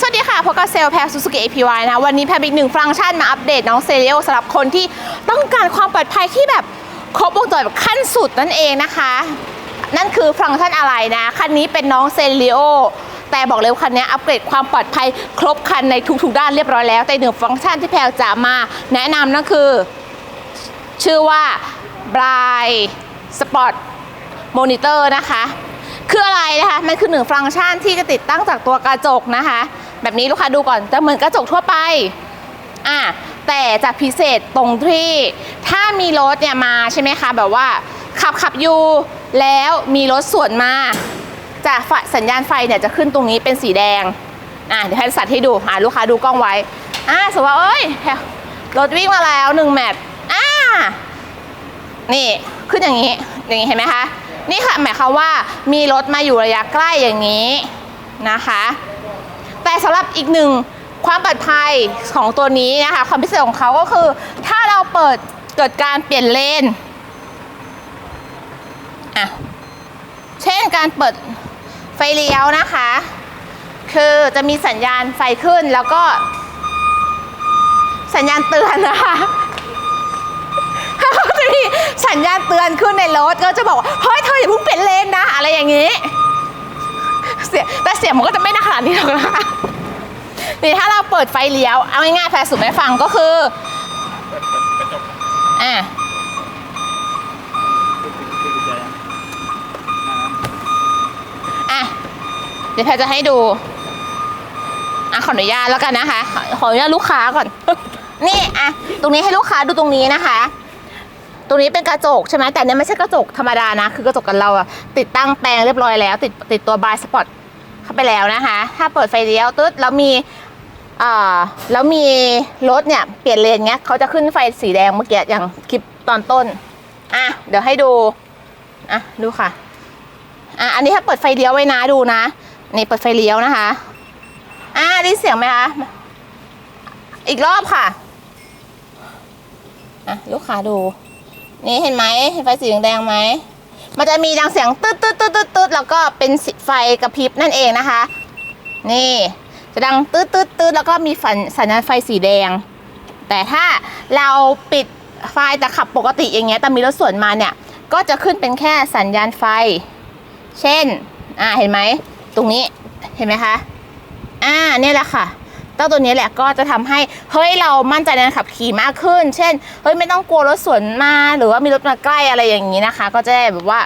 สวัสดีค่ะพบกับเซลแพรซูซูกิ APY นะ วันนี้แพรมีอีกหนึ่งฟังก์ชันมาอัปเดตน้องเซเรียลสำหรับคนที่ต้องการความปลอดภัยที่แบบครบวงจรแบบขั้นสุดนั่นเองนะคะ นั่นคือฟังก์ชันอะไรนะ คันนี้เป็นน้องเซเรียลแต่บอกเลยว่าคันนี้อัปเกรดความปลอดภัยครบคันในทุกๆด้านเรียบร้อยแล้ว แต่หนึ่งฟังก์ชันที่แพรจะมาแนะนำนั่นคือ ชื่อว่า Bright Spot Monitor นะคะ คืออะไรนะคะ มันคือหนึ่งฟังก์ชันที่จะติดตั้งจากตัวกระจกนะคะ แบบนี้ลูกค้าดูก่อนจะเหมือนกระจกทั่วไปอะแต่จะพิเศษตรงที่ถ้ามีรถเนี่ยมาใช่ไหมคะ แบบว่าขับขับอยู่แล้วมีรถสวนมาจะสัญญาณไฟเนี่ยจะขึ้นตรงนี้เป็นสีแดงอะเดี๋ยวให้สัตว์ให้ดูอะลูกค้าดูกล้องไว้อะสมมติว่าเอ้ยรถวิ่งมาแล้วหนึ่งแมตช์อ่านี่ขึ้นอย่างนี้อย่างนี้เห็นไหมคะนี่ค่ะหมายความว่ามีรถมาอยู่ระยะใกล้อย่างนี้นะคะ สำหรับอีกหนึ่งความปลอดภัยของตัวนี้นะคะ ความพิเศษของเขาก็คือ ถ้าเราเปิดเกิดการเปลี่ยนเลนอะเช่นการเปิดไฟเลี้ยวนะคะ คือจะมีสัญญาณไฟขึ้นแล้วก็ สัญญาณเตือนนะคะจะมีสัญญาณเตือนขึ้นในรถก็จะบอกว่าเฮ้ยเธออย่าเพิ่งเปลี่ยนเลนนะ อะไรอย่างนี้เสียแต่เสียงมันก็จะไม่น่าขนาดนี้หรอกนะคะ นี่ถ้าเราเปิดไฟเลี้ยว เอาง่ายๆแพรสุดให้ฟังก็คืออะอะ เดี๋ยวแพรจะให้ดู อะขออนุญาตแล้วกันนะคะขอขออนุญาตลูกค้าก่อน นี่อะ ตรงนี้ให้ลูกค้าดูตรงนี้นะคะ ตรงนี้เป็นกระจกใช่ไหมแต่เนี่ยไม่ใช่กระจกธรรมดานะ คือกระจกกันเราอะติดตั้งแปลงเรียบร้อยแล้ว ติดติดตัวบายสปอตเข้าไปแล้วนะคะ ถ้าเปิดไฟเลี้ยวตึ๊ดแล้วมี อ่าแล้วมีรถเนี่ยเปลี่ยนเลนเงี้ยเขาจะขึ้นไฟสีแดงเมื่อกี้อย่างคลิปตอนต้น อะเดี๋ยวให้ดู อะดูค่ะ อะอันนี้ถ้าเปิดไฟเลี้ยวไว้นะดูนะ นี่เปิดไฟเลี้ยวนะคะ อะได้เสียงไหมคะ อีกรอบค่ะ อะลูกค้าดู นี่เห็นไหมเห็นไฟสีแดงไหม มันจะมีดังเสียงตืดตืดตืดตืดตืดแล้วก็เป็นไฟกระพริบนั่นเองนะคะ นี่ จะดังตืดตืดตืดแล้วก็มีฝันสัญญาณไฟสีแดง แต่ถ้าเราปิดไฟแต่ขับปกติอย่างเงี้ยแต่มีรถสวนมาเนี่ย ก็จะขึ้นเป็นแค่สัญญาณไฟ เช่น อ่าเห็นไหม ตรงนี้เห็นไหมคะ อ่าเนี่ยแหละค่ะเจ้าตัวนี้แหละก็จะทำให้เฮ้ยเรามั่นใจในการขับขี่มากขึ้น เช่นเฮ้ยไม่ต้องกลัวรถสวนมาหรือว่ามีรถมาใกล้อะไรอย่างนี้นะคะ ก็จะแบบว่า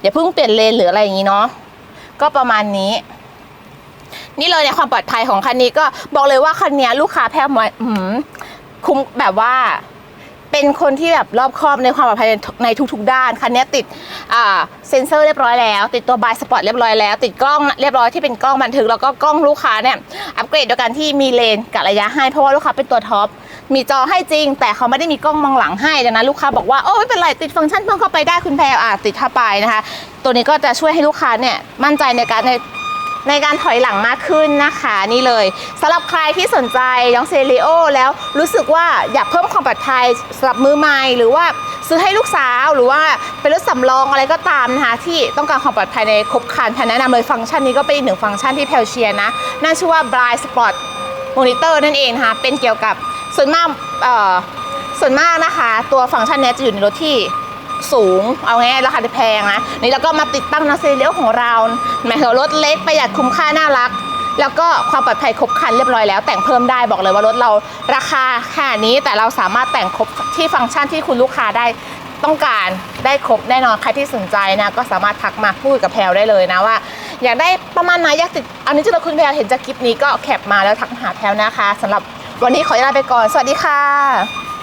อย่าเพิ่งเปลี่ยนเลนหรืออะไรอย่างนี้เนาะก็ประมาณนี้ นี่เลยเนี่ยความปลอดภัยของคันนี้ก็บอกเลยว่าคันนี้ลูกค้าแพ้มอยคุ้มแบบว่าเป็นคนที่แบบรอบคอบในความปลอดภัยในทุก ๆ ด้าน คันนี้ติดเซ็นเซอร์เรียบร้อยแล้ว ติดตัวบายสปอร์ตเรียบร้อยแล้ว ติดกล้องเรียบร้อยที่เป็นกล้องบันทึก แล้วก็กล้องลูกค้าเนี่ยอัปเกรดโดยการที่มีเลนกะระยะให้เพราะว่าลูกค้าเป็นตัวท็อปมีจอให้จริง แต่เขาไม่ได้มีกล้องมองหลังให้ดังนั้นลูกค้าบอกว่าโอ้ไม่เป็นไรติดฟังก์ชันเพิ่มเข้าไปได้คุณแพรอะติดเข้าไปนะคะ ตัวนี้ก็จะช่วยให้ลูกค้าเนี่ยมั่นใจในการใน ในการถอยหลังมากขึ้นนะคะนี่เลยสำหรับใครที่สนใจน้องเซริโอแล้วรู้สึกว่าอยากเพิ่มความปลอดภัยสำหรับมือใหม่หรือว่าซื้อให้ลูกสาวหรือว่าเป็นรถสำรองอะไรก็ตามนะคะที่ต้องการความปลอดภัยในครบครันแพนแนะนำเลยฟังก์ชันนี้ก็เป็นอีกหนึ่งฟังก์ชันที่แพลเชีย์นะนั่นชื่อว่า Blind Spot Monitor นั่นเองนะคะเป็นเกี่ยวกับส่วนมากส่วนมากนะคะ ตัวฟังก์ชันนี้จะอยู่ในรถที่ สูง เอาง่ายราคาแพงนะ นี่แล้วก็มาติดตั้งนาเซเลียวของเราหมายถึงรถเล็กประหยัดคุ้มค่าน่ารัก แล้วก็ความปลอดภัยครบครันเรียบร้อยแล้ว แต่งเพิ่มได้บอกเลยว่ารถเราราคาแค่นี้แต่เราสามารถแต่งครบที่ฟังก์ชันที่คุณลูกค้าได้ต้องการได้ครบแน่นอนใครที่สนใจนะก็สามารถทักมาพูดกับแพลวได้เลยนะว่าอยากได้ประมาณไหนอยากติดอันนี้จะเราคุณแพลวเห็นจากคลิปนี้ก็แคปมาแล้วทักหาแพลวนะคะสำหรับวันนี้ขอลาไปก่อน สวัสดีค่ะ